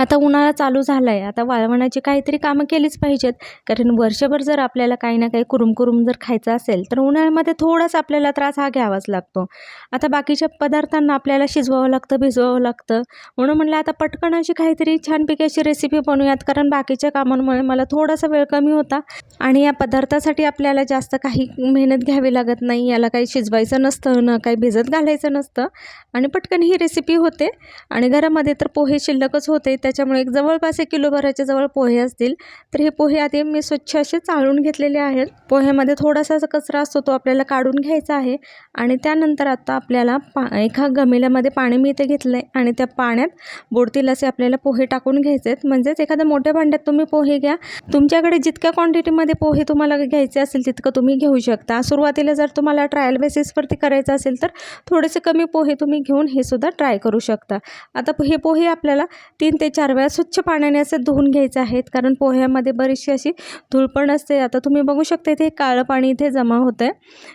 आता उन्हाळा चालू झाला आहे आता वाळवणाची काहीतरी कामं केलीच पाहिजेत. कारण वर्षभर जर आपल्याला काही ना काही कुरुम कुरुम जर खायचं असेल तर उन्हाळ्यामध्ये थोडासा आपल्याला त्रास हा घ्यावाच लागतो. आता बाकीच्या पदार्थांना आपल्याला शिजवावं लागतं भिजवावं लागतं. म्हणून म्हटलं आता पटकन अशी काहीतरी छानपैकी अशी रेसिपी बनवूयात. कारण बाकीच्या कामांमुळे मला थोडासा वेळ कमी होता. आणि या पदार्थासाठी आपल्याला जास्त काही मेहनत घ्यावी लागत नाही. याला काही शिजवायचं नसतं ना काही भिजत घालायचं नसतं. आणि पटकन ही रेसिपी होते. आणि घरामध्ये तर पोहे शिल्लकच होते. त्याच्यामुळे एक जवळपास एक किलोभराच्या जवळ पोहे असतील तर हे पोहे आधी मी स्वच्छ असे चाळून घेतलेले आहेत. पोह्यामध्ये थोडासा असा कचरा असतो तो आपल्याला काढून घ्यायचा आहे आणि त्यानंतर आता आपल्याला पा एका गमेल्यामध्ये पाणी मी इथे घेतलं आहे आणि त्या पाण्यात बुडतील असे आपल्याला पोहे टाकून घ्यायचे आहेत. म्हणजेच एखाद्या मोठ्या भांड्यात तुम्ही पोहे घ्या. तुमच्याकडे जितक्या क्वांटिटीमध्ये पोहे तुम्हाला घ्यायचे असेल तितकं तुम्ही घेऊ शकता. सुरुवातीला जर तुम्हाला ट्रायल बेसिसवरती करायचं असेल तर थोडेसे कमी पोहे तुम्ही घेऊन हे सुद्धा ट्राय करू शकता. आता हे पोहे आपल्याला तीन ते चार चार वेळा स्वच्छ पाण्याने असे धुवून घ्यायचे आहेत. कारण पोह्यामध्ये बरीचशी अशी धूळ असते. आता तुम्ही बघू शकता इथे काळं पाणी इथे जमा होतं आहे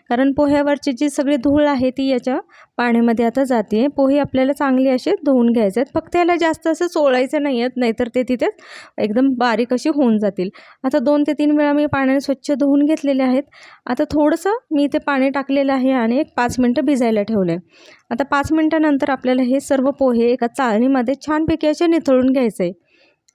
कारण पोह्यावरची जी सगळी धूळ आहे ती याच्या पाण्यामध्ये आता जाते. पोहे आपल्याला चांगले असे धुवून घ्यायचे आहेत. फक्त याला जास्त असं चोळायचं नाही आहेत. नाहीतर ते तिथेच एकदम बारीक अशी होऊन जातील. आता दोन ते तीन वेळा मी पाण्याने स्वच्छ धुवून घेतलेले आहेत. आता थोडंसं मी इथे पाणी टाकलेलं आहे आणि एक पाच मिनटं भिजायला ठेवलं आहे आता पाच मिनटानंतर आपल्याला हे सर्व पोहे एका चाळणीमध्ये छानपैकी असे निथळून घ्यायचं आहे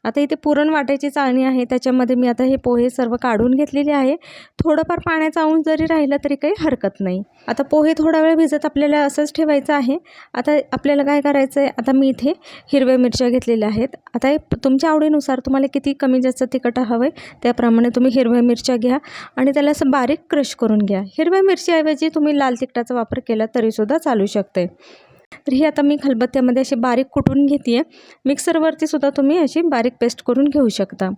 आता इथे पुरण वाटायची चाळणी आहे त्याच्यामध्ये मी आता हे पोहे सर्व काढून घेतलेले आहे. थोडंफार पाण्याचा अंश जरी राहिलं तरी काही हरकत नाही. आता पोहे थोडा वेळ भिजत आपल्याला असंच ठेवायचं आहे. आता आपल्याला काय करायचं आहे आता मी इथे हिरव्या मिरच्या घेतलेल्या आहेत. आता हे तुमच्या आवडीनुसार तुम्हाला किती कमी जास्त तिखट हवं आहे त्याप्रमाणे तुम्ही हिरव्या मिरच्या घ्या आणि त्याला असं बारीक क्रश करून घ्या. हिरव्या मिरच्याऐवजी तुम्ही लाल तिखटाचा वापर केला तरीसुद्धा चालू शकते तर ही आता मी खलबत्त्यामध्ये अशी बारीक कुटून घेते आहे मिक्सरवरती सुद्धा तुम्ही अशी बारीक पेस्ट करून घेऊ शकता.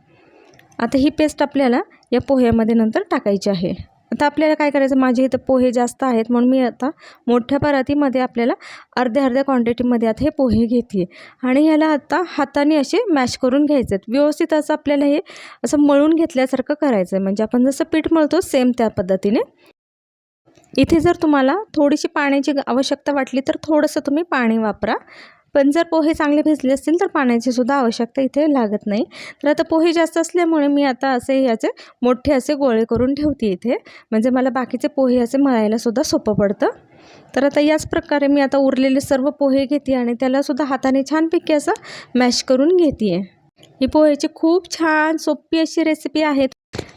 आता ही पेस्ट आपल्याला या पोह्यामध्ये नंतर टाकायची आहे. आता आपल्याला काय करायचं? माझे इथं पोहे जास्त आहेत म्हणून मी आता मोठ्या परातीमध्ये आपल्याला अर्ध्या अर्ध्या क्वांटिटीमध्ये आता हे पोहे घेते आणि ह्याला आता हाताने असे मॅश करून घ्यायचे आहेत व्यवस्थित असं आपल्याला हे असं मळून घेतल्यासारखं करायचं आहे म्हणजे आपण जसं पीठ मळतो सेम त्या पद्धतीने इथे जर तुम्हाला थोडीशी पाण्याची आवश्यकता वाटली तर थोडंसं तुम्ही पाणी वापरा. पण जर पोहे चांगले भिजले असतील तर पाण्याची सुद्धा आवश्यकता इथे लागत नाही. तर आता पोहे जास्त असल्यामुळे मी आता असे याचे मोठे असे गोळे करून ठेवते इथे. म्हणजे मला बाकीचे पोहे असे मळायलासुद्धा सोपं पडतं. तर आता याच प्रकारे मी आता उरलेले सर्व पोहे घेते आणि त्यालासुद्धा हाताने छानपैकी असं मॅश करून घेते. आहे ही पोहेची खूप छान सोपी अशी रेसिपी आहे.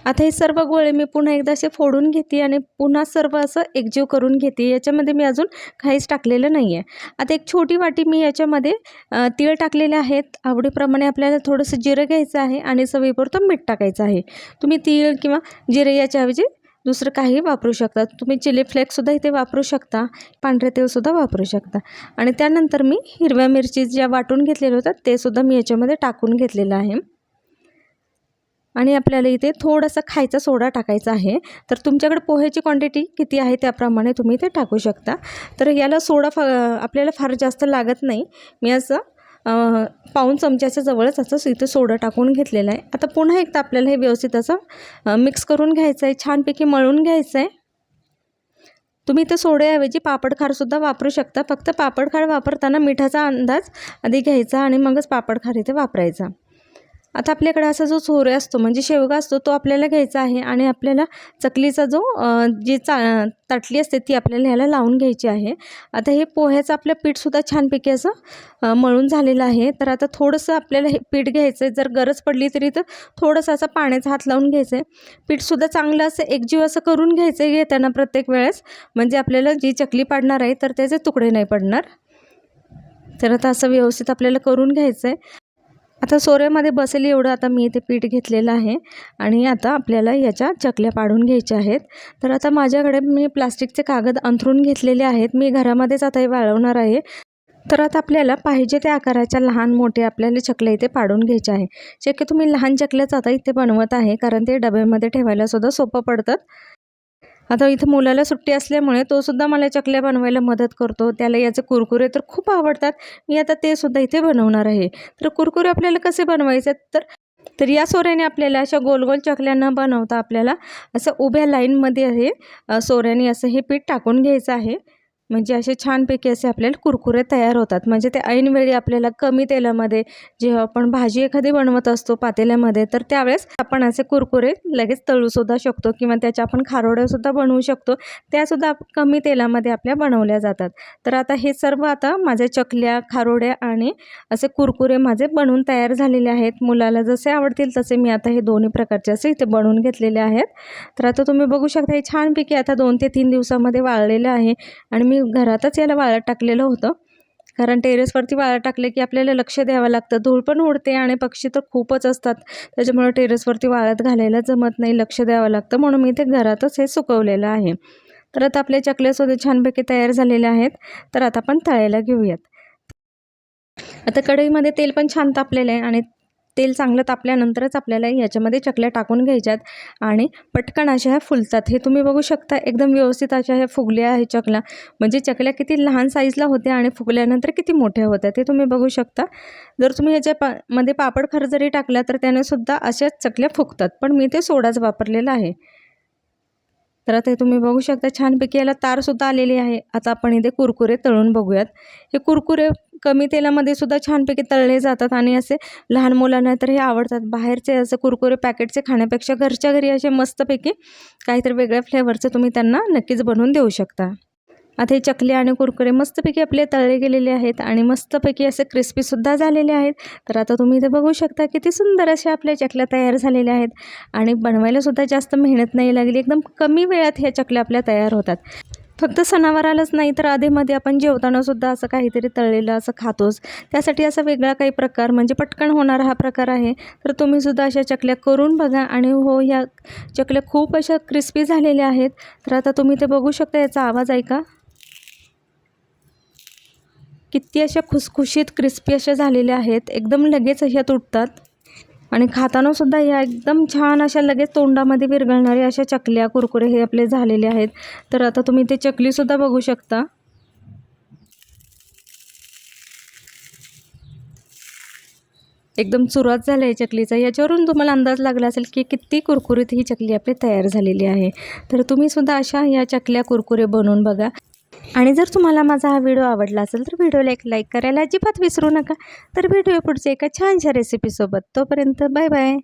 आता हे सर्व गोळे मी पुन्हा एकदा असे फोडून घेते आणि पुन्हा सर्व असं एकजीव करून घेते. याच्यामध्ये मी अजून काहीच टाकलेलं नाही आहे आता एक छोटी वाटी मी याच्यामध्ये तीळ टाकलेले आहेत. आवडीप्रमाणे आपल्याला थोडंसं जिरं घ्यायचं आहे आणि सवयीपुरतं मीठ टाकायचं आहे. तुम्ही तीळ किंवा जिरे याच्याऐवजी दुसरं काही वापरू शकता. तुम्ही चिली फ्लेक्ससुद्धा इथे वापरू शकता. पांढरे तेलसुद्धा वापरू शकता. आणि त्यानंतर मी हिरव्या मिरची ज्या वाटून घेतलेल्या होत्या तेसुद्धा मी याच्यामध्ये टाकून घेतलेलं आहे. आणि आपल्याला इथे थोडासा खायचा सोडा टाकायचा आहे. तर तुमच्याकडे पोह्याची क्वांटिटी किती आहे त्याप्रमाणे तुम्ही ते टाकू शकता. तर याला सोडा फा आपल्याला फार जास्त लागत नाही. मी असं पाऊन चमच्याच्या जवळच असं इथं सोडा टाकून घेतलेलं आहे. आता पुन्हा एकदा आपल्याला हे व्यवस्थित असं मिक्स करून घ्यायचं आहे छानपैकी मळून घ्यायचं आहे तुम्ही इथं सोड्याऐवजी पापडखारसुद्धा वापरू शकता. फक्त पापडखार वापरताना मिठाचा अंदाज आधी घ्यायचा आणि मगच पापडखार इथे वापरायचा. आता आपल्याकडे असा जो चोरे असतो म्हणजे शेवगा असतो तो आपल्याला घ्यायचा आहे आणि आपल्याला चकलीचा जो जी चा ताटली असते ती आपल्याला ह्याला लावून घ्यायची आहे. आता हे पोह्याचं आपलं पीठसुद्धा छानपैकी असं मळून झालेलं आहे. तर आता थोडंसं आपल्याला हे पीठ घ्यायचं आहे जर गरज पडली तरी तर थोडंसं असं पाण्याचा हात लावून घ्यायचं आहे पीठसुद्धा चांगलं असं एकजीव असं करून घ्यायचं आहे घेताना प्रत्येक वेळेस. म्हणजे आपल्याला जी चकली पाडणार आहे तर त्याचे तुकडे नाही पडणार. तर आता असं व्यवस्थित आपल्याला करून घ्यायचं आहे आता सोऱ्यामध्ये बसेल एवढं आता मी इथे पीठ घेतलेलं आहे आणि आता आपल्याला याच्या चकल्या पाडून घ्यायच्या आहेत. तर आता माझ्याकडे मी प्लास्टिकचे कागद अंथरून घेतलेले आहेत. मी घरामध्येच आता हे वाळवणार आहे. तर आता आपल्याला पाहिजे त्या आकाराच्या लहान मोठे आपल्याला चकल्या इथे पाडून घ्यायचे आहे शक्य तुम्ही लहान चकल्याच आता इथे बनवत आहे कारण ते डब्यामध्ये ठेवायला सुद्धा सोपं पडतात आता इथं मुलाला सुट्टी असल्यामुळे तो सुद्धा मला चकल्या बनवायला मदत करतो. त्याला याचे कुरकुरे तर खूप आवडतात. मी आता ते सुद्धा इथे बनवणार आहे. तर कुरकुरे आपल्याला कसे बनवायचे तर तर या सोऱ्याने आपल्याला अशा गोल गोल चकल्या न बनवता आपल्याला असं उभ्या लाईनमध्ये हे सोऱ्याने असं हे पीठ टाकून घ्यायचं आहे. म्हणजे असे छानपैकी असे आपल्याला कुरकुरे तयार होतात. म्हणजे ते ऐनवेळी आपल्याला कमी तेलामध्ये जेव्हा आपण भाजी एखादी बनवत असतो पातेल्यामध्ये तर त्यावेळेस आपण असे कुरकुरे लगेच तळूसुद्धा शकतो किंवा त्याच्या आपण खारोड्यासुद्धा बनवू शकतो. त्यासुद्धा कमी तेलामध्ये आपल्या बनवल्या जातात. तर आता हे सर्व आता माझ्या चकल्या खारोड्या आणि असे कुरकुरे माझे बनवून तयार झालेले आहेत. मुलाला जसे आवडतील तसे मी आता हे दोन्ही प्रकारचे असे इथे बनवून घेतलेले आहेत. तर आता तुम्ही बघू शकता हे छानपैकी आता दोन ते तीन दिवसामध्ये वाळलेलं आहे आणि मी घरातच याला वाळत टाकलेलं होतं. कारण टेरेसवरती वाळत टाकले की आपल्याला लक्ष द्यावं लागतं. धूळ पण उडते आणि पक्षी तर खूपच असतात. त्याच्यामुळे टेरेसवरती वाळत घालायला जमत नाही लक्ष द्यावं लागतं. म्हणून मी ते घरातच हे सुकवलेलं आहे. तर आता आपले चकलेसुद्धा छानपैकी तयार झालेले आहेत. तर आता आपण तळायला घेऊयात. आता कढईमध्ये तेल पण छान तापलेलं आहे आणि तेल चांगलं तापल्यानंतरच आपल्याला याच्यामध्ये चकल्या टाकून घ्यायच्यात आणि पटकन अशा ह्या फुलतात. हे तुम्ही बघू शकता एकदम व्यवस्थित अशा ह्या फुगल्या आहे चकल्या. म्हणजे चकल्या किती लहान साईजला होत्या आणि फुगल्यानंतर किती मोठ्या होत्या ते तुम्ही बघू शकता. जर तुम्ही ह्याच्या पा मध्ये पापड खर जरी टाकला तर त्याने सुद्धा अशाच चकल्या फुगतात. पण मी ते सोडाच वापरलेला आहे. तर आता हे तुम्ही बघू शकता छानपैकी याला तारसुद्धा आलेली आहे. आता आपण इथे कुरकुरे तळून बघूयात. हे कुरकुरे कमी तेलामध्ये सुद्धा छानपैकी तळले जातात आणि असे लहान मुलांना तर हे आवडतात. बाहेरचे असे कुरकुरे पॅकेटचे खाण्यापेक्षा घरच्या घरी असे मस्तपैकी काहीतरी वेगळ्या फ्लेवरचे तुम्ही त्यांना नक्कीच बनवून देऊ शकता. आता हे चकले आणि कुरकुरे मस्तपैकी आपले तळले गेलेले आहेत आणि मस्तपैकी असे क्रिस्पीसुद्धा झालेले आहेत. तर आता तुम्ही इथे बघू शकता किती सुंदर अशा आपल्या चकल्या तयार झालेल्या आहेत. आणि बनवायलासुद्धा जास्त मेहनत नाही लागली. एकदम कमी वेळात ह्या चकल्या आपल्या तयार होतात. फक्त सणावारालाच नाही तर आधीमध्ये आपण जेवतानासुद्धा असं काहीतरी तळलेलं असं खातोच. त्यासाठी असा वेगळा काही प्रकार म्हणजे पटकन होणारा हा प्रकार आहे. तर तुम्ही सुद्धा अशा चकल्या करून बघा. आणि हो ह्या चकल्या खूप अशा क्रिस्पी झालेल्या आहेत. तर आता तुम्ही ते बघू शकता याचा आवाज ऐका. किती अशा खुसखुशीत क्रिस्पी अशा झालेल्या आहेत एकदम लगेच ह्या तुटतात. आणि खातानासुद्धा ह्या एकदम छान अशा लगेच तोंडामध्ये विरघळणाऱ्या अशा चकल्या कुरकुरे हे आपले झालेले आहेत. तर आता तुम्ही ते चकलीसुद्धा बघू शकता. एकदम सुरुवात झाली आहे चकलीचा. याच्यावरून तुम्हाला अंदाज लागला असेल की किती कुरकुरीत ही चकली आपली तयार झालेली आहे. तर तुम्ही सुद्धा अशा या चकल्या कुरकुरे बनवून बघा. आणि जर तुम्हाला माझा हा व्हिडिओ आवडला असेल तर व्हिडिओला एक लाईक करायला अजिबात विसरू नका. तर भेटूया पुढच्या एका छानशा रेसिपीसोबत तोपर्यंत बाय बाय.